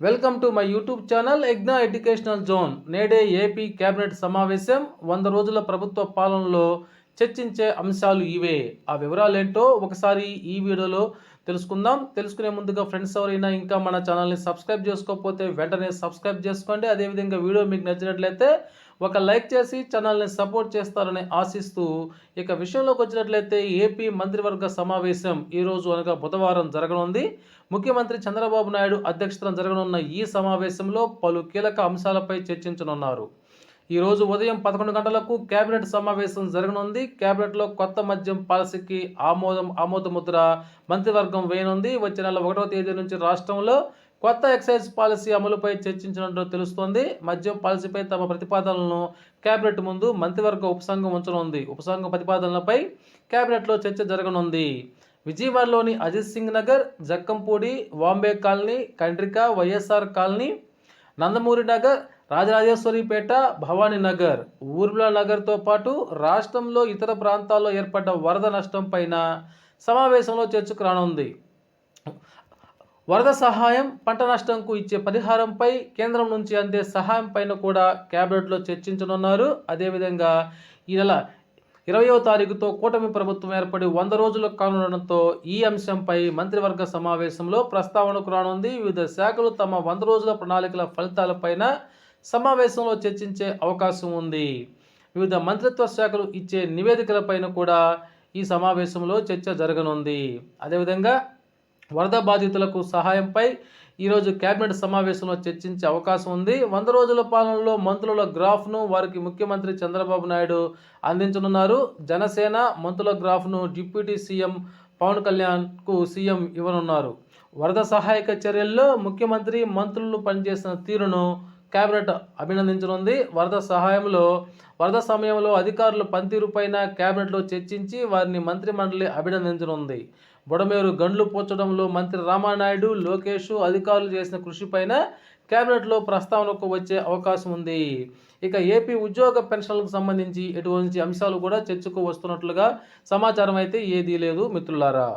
Welcome to my YouTube channel ఎగ్నా educational zone. నేడే AP cabinet సమావేశం. వంద రోజుల ప్రభుత్వ పాలనలో చర్చించే అంశాలు ఇవే. ఆ వివరాలు ఏంటో ఒకసారి ఈ వీడియోలో తెలుసుకుందాం. తెలుసుకునే ముందుగా ఫ్రెండ్స్ ఎవరైనా ఇంకా మన ఛానల్ని సబ్స్క్రైబ్ చేసుకోకపోతే వెంటనే సబ్స్క్రైబ్ చేసుకోండి. అదేవిధంగా వీడియో మీకు నచ్చినట్లయితే ఒక లైక్ చేసి ఛానల్ని సపోర్ట్ చేస్తారని ఆశిస్తూ ఇక విషయంలోకి వచ్చినట్లయితే ఏపీ మంత్రివర్గ సమావేశం ఈరోజు అనగా బుధవారం జరగనుంది. ముఖ్యమంత్రి చంద్రబాబు నాయుడు అధ్యక్షతన జరగనున్న ఈ సమావేశంలో పలు కీలక అంశాలపై చర్చించనున్నారు. ఈరోజు ఉదయం పదకొండు గంటలకు కేబినెట్ సమావేశం జరగనుంది. కేబినెట్లో కొత్త మద్యం పాలసీకి ఆమోదం ఆమోదముద్ర మంత్రివర్గం వేయనుంది. వచ్చే నెల ఒకటవ తేదీ నుంచి రాష్ట్రంలో కొత్త ఎక్సైజ్ పాలసీ అమలుపై చర్చించినట్టు తెలుస్తోంది. మద్యం పాలసీపై తమ ప్రతిపాదనలను కేబినెట్ ముందు మంత్రివర్గ ఉపసంఘం ఉంచనుంది. ఉపసంఘం ప్రతిపాదనలపై కేబినెట్లో చర్చ జరగనుంది. విజయవాడలోని Ajit Singh Nagar Jakkampudi Vambay colony Kandrika YSR colony Nandamuri Nagar Rajarajeswaripeta Bhavani Nagar. Urmila నగర్తో పాటు రాష్ట్రంలో ఇతర ప్రాంతాల్లో ఏర్పడ్డ వరద నష్టం పైన సమావేశంలో చర్చకు రానుంది. వరద సహాయం పంట నష్టంకు ఇచ్చే పరిహారంపై కేంద్రం నుంచి అందే సహాయం పైన కూడా క్యాబినెట్లో చర్చించనున్నారు. అదేవిధంగా ఈ నెల ఇరవయో తారీఖుతో కూటమి ప్రభుత్వం ఏర్పడి వంద రోజులు కానుండడంతో ఈ అంశంపై మంత్రివర్గ సమావేశంలో ప్రస్తావనకు రానుంది. వివిధ శాఖలు తమ వంద రోజుల ప్రణాళికల ఫలితాలపైన సమావేశంలో చర్చించే అవకాశం ఉంది. వివిధ మంత్రిత్వ శాఖలు ఇచ్చే నివేదికలపైన కూడా ఈ సమావేశంలో చర్చ జరగనుంది. అదేవిధంగా వరద బాధితులకు సహాయంపై ఈరోజు కేబినెట్ సమావేశంలో చర్చించే అవకాశం ఉంది. వంద రోజుల పాలనలో మంత్రుల గ్రాఫ్ను వారికి ముఖ్యమంత్రి చంద్రబాబు నాయుడు అందించనున్నారు. జనసేన మంత్రుల గ్రాఫ్ను డిప్యూటీ సీఎం పవన్ కళ్యాణ్కు సీఎం ఇవ్వనున్నారు. వరద సహాయక చర్యల్లో ముఖ్యమంత్రి మంత్రులు పనిచేసిన తీరును కేబినెట్ అభినందించనుంది. వరద సహాయంలో వరద సమయంలో అధికారులు పనితీరుపైన కేబినెట్లో చర్చించి వారిని మంత్రి మండలి అభినందించనుంది. బుడమేరు గండ్లు పోర్చడంలో మంత్రి రామానాయుడు లోకేష్ అధికారులు చేసిన కృషిపైన కేబినెట్లో ప్రస్తావనకు వచ్చే అవకాశం ఉంది ఇక ఏపీ ఉద్యోగ పెన్షన్లకు సంబంధించి ఎటువంటి అంశాలు కూడా చర్చకు వస్తున్నట్లుగా సమాచారం అయితే ఏదీ లేదు మిత్రులారా.